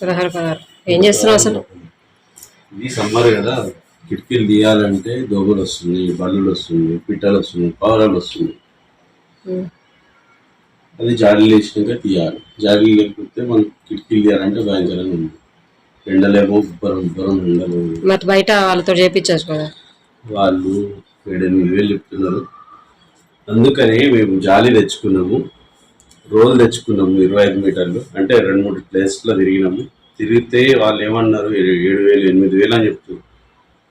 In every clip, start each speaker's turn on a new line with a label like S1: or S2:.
S1: పదహారు పదహారు.
S2: ఏం చేస్తున్నావు అసలు?
S1: ఇది సమ్మర్ కదా. కిటికీలు తీయాలంటే దోమలు వస్తుంది బల్లులు వస్తుంది పిట్టలు వస్తుంది పావురాలు వస్తుంది. అది జాడీలు వేసినాక తీయాలి. జాడీలు లేకపోతే మనం కిటికీలు తీయాలంటే భయంకరంగా ఉంది. ఎండలేమో ఉబ్బరం ఉబ్బరం ఎండలు.
S2: మరి బయట వాళ్ళతో చేపించచ్చు కదా.
S1: వాళ్ళు ఏడెనిమిది వేలు చెప్తున్నారు. అందుకని మేము జాలి తెచ్చుకున్నాము. రోల్ తెచ్చుకున్నాము ఇరవై ఐదు మీటర్లు. అంటే రెండు మూడు ప్లేస్లో తిరిగినాము. తిరిగితే వాళ్ళు ఏమన్నారు? ఏడు వేలు ఎనిమిది వేలు అని చెప్తారు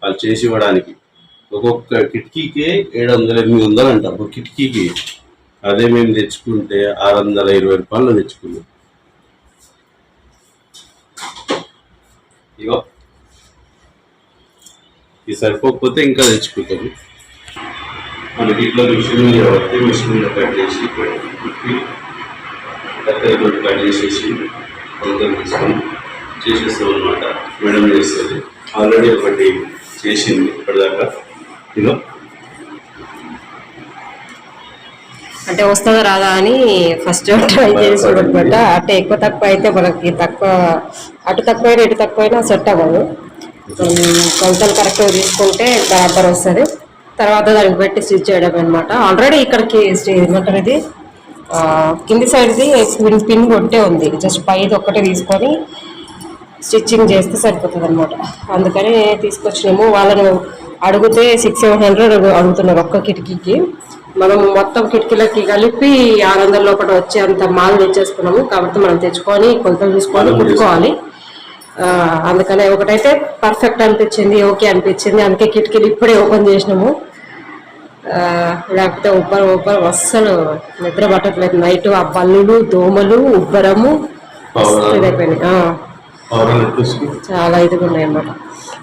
S1: వాళ్ళు చేసి ఇవ్వడానికి ఒక్కొక్క కిటికీకే ఏడు వందల ఎనిమిది వందలు అంట. ఒక కిటికీకి. అదే మేము తెచ్చుకుంటే ఆరు వందల ఇరవై రూపాయలు తెచ్చుకున్నాం. ఇగో. ఇది సరిపోకపోతే ఇంకా తెచ్చుకుంటాము. మనకి ఇట్లా మిషన్ మీద మిషన్ మీద కట్ చేసి కట్ చేసేసి కొలతలు తీసుకొని చేసేస్తాం అనమాట మేడం చేస్తుంది. ఆల్రెడీ ఒకటి చేసింది ఇప్పటిదాకా. ఇదో
S2: అంటే వస్తుందా రాదా అని ఫస్ట్ ట్రై చేసి చూడమాట అంటే ఎక్కువ తక్కువ అయితే మనకి తక్కువ అటు తక్కువ అయినా ఇటు తక్కువ అయినా సెట్ అవ్వదు. కొలతలు కరెక్ట్గా తీసుకుంటే బరాబర్ వస్తుంది. తర్వాత దానికి పెట్టి స్టిచ్ చేయడం అనమాట ఆల్రెడీ ఇక్కడికి ఏమంటారు ఇది? కింది సైడ్ది పిన్ పిన్ కొట్టే ఉంది. జస్ట్ పైది ఒక్కటే తీసుకొని స్టిచ్చింగ్ చేస్తే సరిపోతుంది అనమాట అందుకని తీసుకొచ్చినాము. వాళ్ళను అడిగితే సిక్స్ సెవెన్ హండ్రెడ్ అడుగుతున్నారు ఒక్క కిటికీకి. మనం మొత్తం కిటికీలకి కలిపి ఆరు వందల లోపల వచ్చే అంత మాల్ తెచ్చేసుకున్నాము. కాబట్టి మనం తెచ్చుకొని కొలతలు చూసుకొని కుట్టుకోవాలి అందుకనే ఒకటైతే పర్ఫెక్ట్ అనిపించింది ఓకే అనిపించింది. అందుకే కిటికీలు ఇప్పుడే ఓపెన్ చేసినాము. లేకపోతే ఉబ్బరం ఉబ్బరం అస్సలు నిద్ర పట్టట్లేదు. నైట్ ఆ బల్లులు దోమలు ఉబ్బరము చాలా ఇదిగా ఉన్నాయి అన్నమాట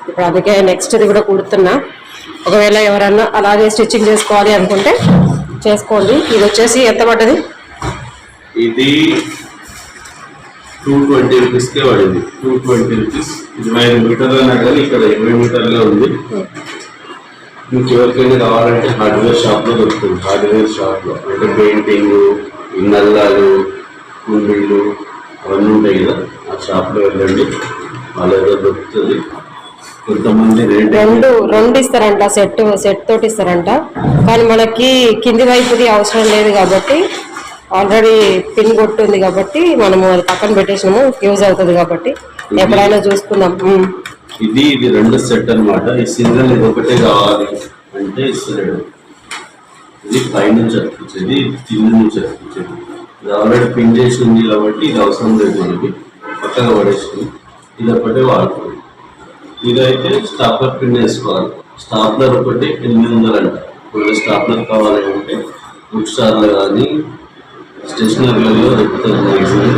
S2: ఇప్పుడు అందుకే నెక్స్ట్ ఇది కూడా కుడుతున్నా. ఒకవేళ ఎవరన్నా అలాగే స్టిచ్చింగ్ చేసుకోవాలి అనుకుంటే చేసుకోండి. ఇది వచ్చేసి ఎంత పడ్డది?
S1: ఇది టూ ట్వంటీ రూపీస్కే పడింది. టూ ట్వంటీ రూపీస్ ఇరవై ఐదు మీటర్లు అన్నా కానీ ఇక్కడ ఇరవై మీటర్లే ఉంది. మీకు ఎవరికైనా కావాలంటే హార్డ్వేర్ షాప్లో దొరుకుతుంది. హార్డ్వేర్ షాప్లో అంటే పెయింటింగ్ నల్లాలు కుండీలు అవన్నీ ఉంటాయి కదా. ఆ షాప్లో వెళ్ళండి. వాళ్ళ దగ్గర దొరుకుతుంది. కొంతమంది
S2: రెండు రెండు ఇస్తారంట. సెట్ సెట్ తోటి ఇస్తారంట. కానీ మనకి కింది వైపుది అవసరం లేదు కాబట్టి ఆల్రెడీ పిన్ కొట్టు ఉంది కాబట్టి మనము అది పక్కన పెట్టేసినాము. యూజ్ అవుతుంది కాబట్టి. ఎప్పుడైనా చూసుకుందాం.
S1: ఇది ఇది రెండు సెట్ అన్నమాట. ఈ సింగల్ ఇది ఒకటే కావాలి అంటే ఇస్తలేడు. ఇది పైనుంచి అతికించేది ఇది కింద నుంచి అతికించేది ఇది ఆల్రెడీ పిన్ చేసి ఉంది కాబట్టి ఇది అవసరం లేదు మనకి. పక్కగా పడేసుకుని ఇది ఒకటే వాడుకోండి ఇదైతే స్టాప్లర్ పిన్ వేసుకోవాలి. స్టాప్లర్ ఒకటి ఎనిమిది వందలు అంట ఒకవేళ స్టాప్లర్ కావాలి అంటే బుక్ స్టార్లో కానీ స్టేషనరీలలో దొరుకుతుంది మ్యాక్సిమం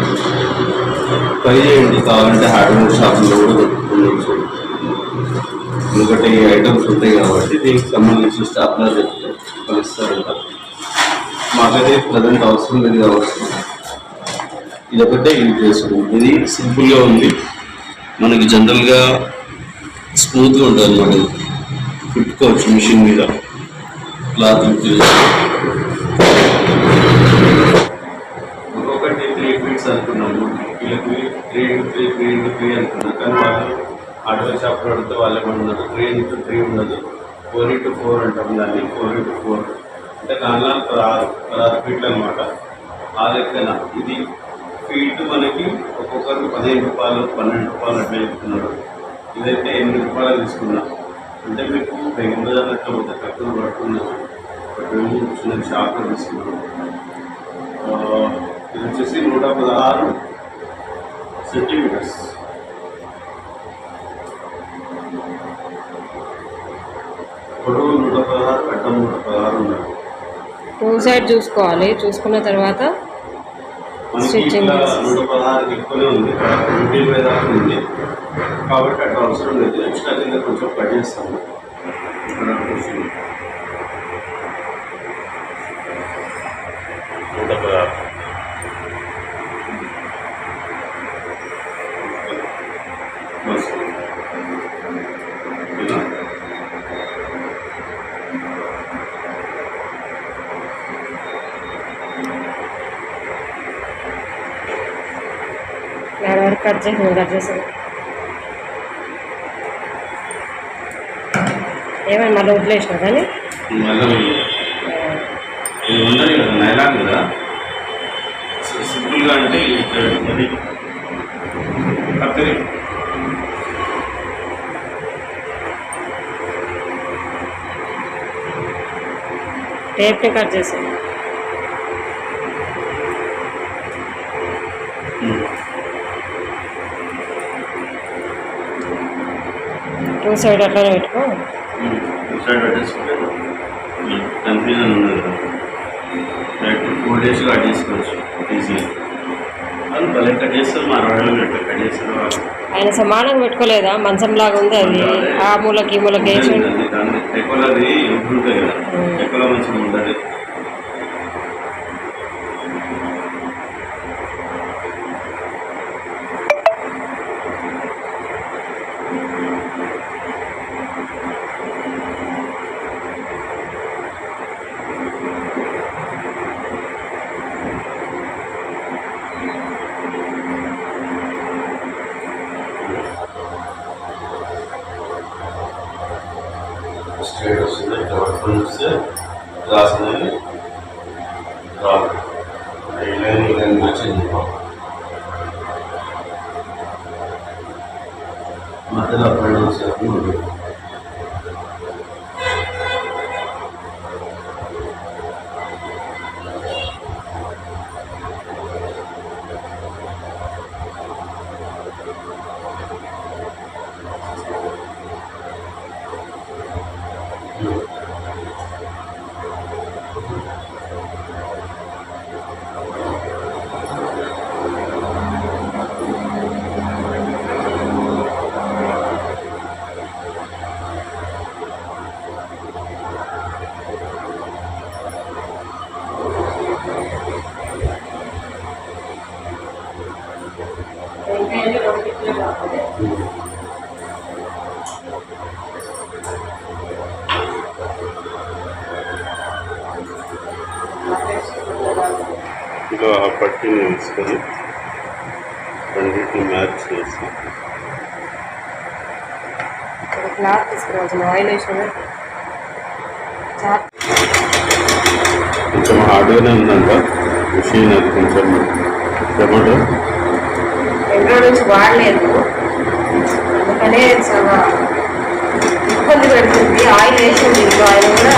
S1: చేయండి. కావాలంటే హార్డ్వేర్ షాప్లో కూడా దొరుకుతుంది ఇంకొకటి ఐటమ్స్ ఉంటాయి కాబట్టి దీనికి సంబంధించిన స్టాప్లర్ చెప్తే కలుస్తారంట. మాకైతే ప్రజెంట్ అవసరం లేదు కాబట్టి ఇది ఒకటే యూజ్ చేసుకుంటాం ఇది సింపుల్గా ఉంది. మనకి జనరల్గా స్మూత్గా ఉంటుంది అన్నమాట ఇది. పెట్టుకోవచ్చు మిషన్ మీద. క్లాత్ ఒక్కొక్కటి త్రీ ఫీట్స్ అనుకున్నాము. వీళ్ళకి త్రీ త్రీ త్రీ త్రీ అనుకున్నాం. కానీ వాళ్ళు హార్డ్వేర్ షాప్లో అడిగితే వాళ్ళు ఉండదు త్రీ ఇంటూ త్రీ ఉండదు ఫోర్ ఇంటూ ఫోర్ అంటాం దాన్ని. ఫోర్ ఇంటూ ఫోర్ అంటే దానిలో పదహారు పదహారు ఫీట్లు అనమాట ఆ లెక్కన. ఇది ఫీట్ మనకి ఒక్కొక్కరికి పదిహేను రూపాయలు పన్నెండు రూపాయలు అట్లా చెప్తున్నాడు. ఇదైతే ఎనిమిది రూపాయలు తీసుకున్నా. అంటే మీకు రెగ్యులర్ అన్నట్టు ఒక తక్కువ పడుతున్నారు ఒక చిన్న షాప్లో తీసుకున్నాను ఇది వచ్చేసి నూట పదహారు సెంటీమీటర్స్. పొడవు నూట పదహారు కట్టం నూట పదహారు
S2: టూ సైడ్ చూసుకోవాలి. చూసుకున్న తర్వాత process.
S1: నూట పదహారు ఎక్కువనే ఉంది. ట్వంటీ దాకా ఉంది. కాబట్టి అట్లా అవసరం లేదు. ఎక్స్ట్రా కింద కొంచెం కట్ చేస్తాము. నూట పదహారు.
S2: కట్ చేసి కట్ చేసి ఏమైనా మళ్ళీ వదిలేసిన కానీ
S1: సింపుల్గా అంటే కత్తిరి
S2: టేప్ని కట్ చేసి టూ సైడ్ అట్లానే పెట్టుకో.
S1: సైడ్ పెట్టేసుకుంటే కన్ఫ్యూజన్ ఉండదు. కదా డైరెక్ట్ ఫోర్ డేస్ కట్ చేసుకోవచ్చు ఈజీగా వాళ్ళు భలే కట్ చేస్తారు మా రాయలు ఎట్లా కట్ చేస్తారు. వాళ్ళు
S2: ఆయన సమానంగా పెట్టుకోలేదా? మంచం లాగా ఉంది అది. ఆ మూలకి మూలకి
S1: అది ఉంటుంది కదా ఎక్కువలో మంచిగా ఉంటుంది స్ట్రేట్ వస్తుంది డబల్ వస్తే గ్లాస్ అనేది రాదు ఇలా ఇలా వచ్చింది మధ్యలో పైన వచ్చేది ఇలా ఆ పట్టిని తీసుకొని రెండింటిని మ్యాచ్ చేసి.
S2: క్లాత్ తీసుకురావాల్సిన ఆయిల్ వేసిన
S1: కొంచెం హార్డ్గానే ఉందంట మిషన్ అది కొంచెం టమాటో
S2: నుంచి వాడలేదు. అందుకనే చాలా ఇబ్బంది పెడుతుంది. ఆయిల్ వేసింది ఇంట్లో ఆయిల్ కూడా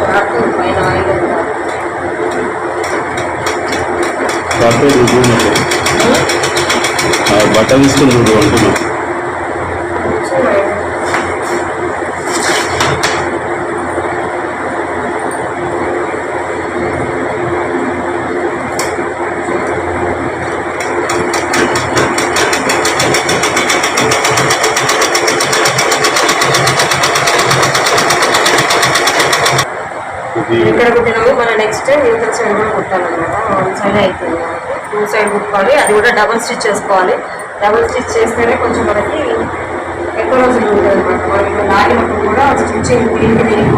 S2: చాకు పైన ఆయిల్ ఉందా?
S1: కాకపోతే రుజువు ఉన్నది. ఆ బట్ట తీసుకుని రుజువు అంటున్నా
S2: కొంచెం ఆయిల్.
S1: ఇది
S2: ఇక్కడ కుట్టినాము ఇంకొక సైడ్ కూడా కుట్టాలన్నమాట. వన్ సైడ్ అయిపోయింది టూ సైడ్ కుట్టుకోవాలి. అది కూడా డబల్ స్టిచ్ చేసుకోవాలి. డబల్ స్టిచ్ చేస్తేనే కొంచెం మనకి ఎక్కువ రోజులు ఉంటుంది అనమాట మనకి లాగినప్పుడు కూడా స్టిచ్చింగ్ దీనికి దీనికి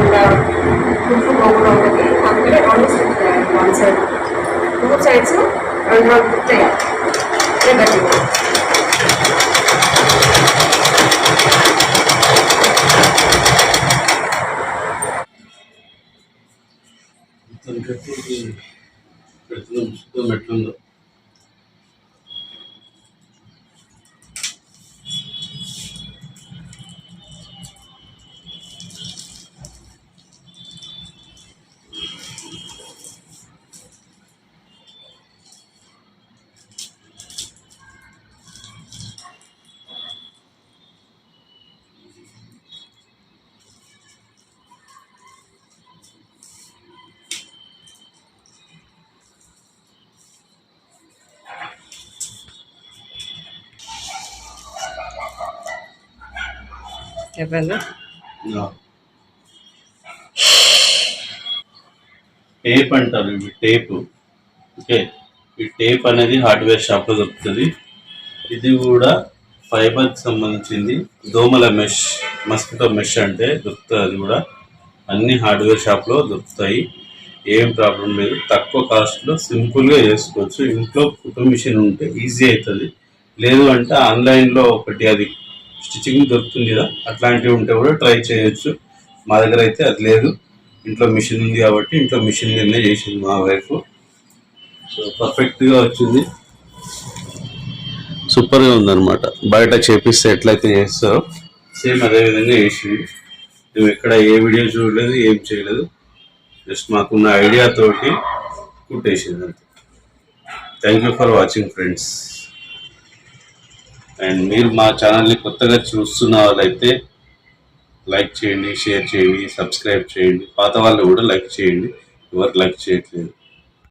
S2: చెప్పండి
S1: టేప్ అంటారు ఇవి టేప్ ఓకే ఈ టేప్ అనేది హార్డ్వేర్ షాప్లో దొరుకుతుంది. ఇది కూడా ఫైబర్కి సంబంధించింది. దోమల మెష్ మస్కిటో మెష్ అంటే దొరుకుతుంది అది కూడా. అన్ని హార్డ్వేర్ షాప్లో దొరుకుతాయి. ఏం ప్రాబ్లం లేదు. తక్కువ కాస్ట్లో సింపుల్గా చేసుకోవచ్చు. ఇంట్లో కుటుంబ మిషన్ ఉంటే ఈజీ అవుతుంది. లేదు అంటే ఆన్లైన్లో ఒకటి అది స్టిచ్చింగ్ దొరుకుతుంది కదా అట్లాంటివి ఉంటే కూడా ట్రై చేయొచ్చు. మా దగ్గర అయితే అది లేదు. ఇంట్లో మిషన్ ఉంది కాబట్టి ఇంట్లో మిషన్ మీదనే చేసింది మా వైఫ్. సో పర్ఫెక్ట్గా వచ్చింది. సూపర్గా ఉందన్నమాట. బయట చేపిస్తే ఎట్లయితే చేస్తారో. సేమ్ అదే విధంగా చేసింది. మేము ఎక్కడ ఏ వీడియో చూడలేదు ఏం చేయలేదు. జస్ట్ మాకున్న ఐడియా తోటి కుట్టేసింది అంతే. Thank you for watching friends and మీరు మా ఛానల్ని కొత్తగా చూస్తున్న వాళ్ళైతే లైక్ చేయండి షేర్ చేయండి సబ్స్క్రైబ్ చేయండి. పాత వాళ్ళు కూడా లైక్ చేయండి. ఎవరు లైక్ చేయట్లేదు?